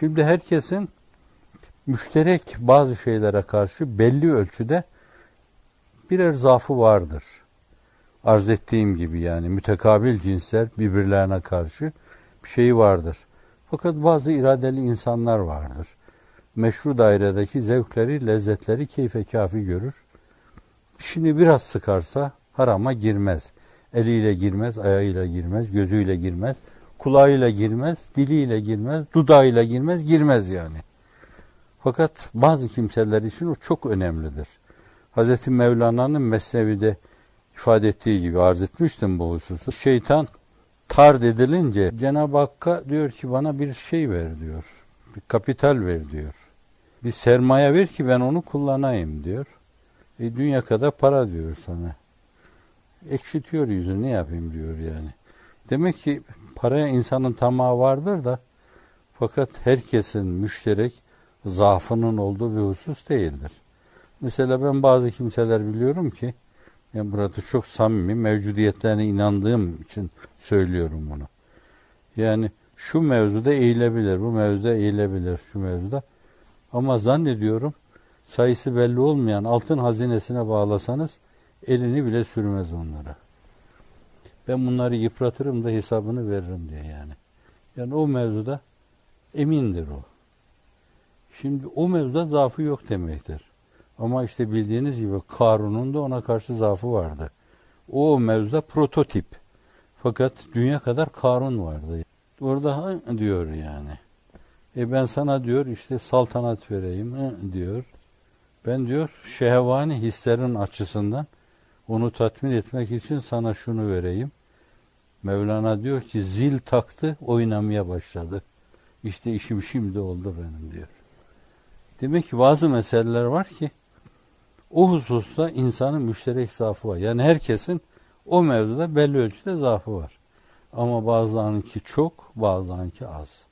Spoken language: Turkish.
Şimdi herkesin müşterek bazı şeylere karşı belli ölçüde birer zaafı vardır. Arz ettiğim gibi yani mütekabil cinsler birbirlerine karşı bir şeyi vardır. Fakat bazı iradeli insanlar vardır. Meşru dairedeki zevkleri, lezzetleri keyfe kafi görür. Şimdi biraz sıkarsa harama girmez. Eliyle girmez, ayağıyla girmez, gözüyle girmez, kulağıyla girmez, diliyle girmez, dudağıyla girmez, girmez yani. Fakat bazı kimseler için o çok önemlidir. Hz. Mevlana'nın Mesnevi'de ifade ettiği gibi arz etmiştim bu hususu. Şeytan tar edilince Cenab-ı Hakk'a diyor ki bana bir şey ver diyor. Bir kapital ver diyor. Bir sermaye ver ki ben onu kullanayım diyor. E, dünya kadar para diyor sana. Ekşitiyor yüzünü ne yapayım diyor yani. Demek ki paraya insanın tamahı vardır da fakat herkesin müşterek zaafının olduğu bir husus değildir. Mesela ben bazı kimseler biliyorum ki yani burada çok samimi mevcudiyetlerine inandığım için söylüyorum bunu. Yani şu mevzuda eğilebilir, bu mevzuda eğilebilir, şu mevzuda. Ama zannediyorum sayısı belli olmayan altın hazinesine bağlasanız elini bile sürmez onlara. Ben bunları yıpratırım da hesabını veririm diye yani. Yani o mevzuda emindir o. Şimdi o mevzuda zaafı yok demektir. Ama işte bildiğiniz gibi Karun'un da ona karşı zaafı vardı. O mevzuda prototip. Fakat dünya kadar Karun vardı. Orada diyor yani. E ben sana diyor işte saltanat vereyim diyor. Ben diyor şehvani hislerin açısından onu tatmin etmek için sana şunu vereyim. Mevlana diyor ki zil taktı oynamaya başladı. İşte işim şimdi oldu benim diyor. Demek ki bazı meseleler var ki o hususta insanın müşterek zaafı var. Yani herkesin o mevzuda belli ölçüde zaafı var. Ama bazılarınınki çok, bazılarınınki az.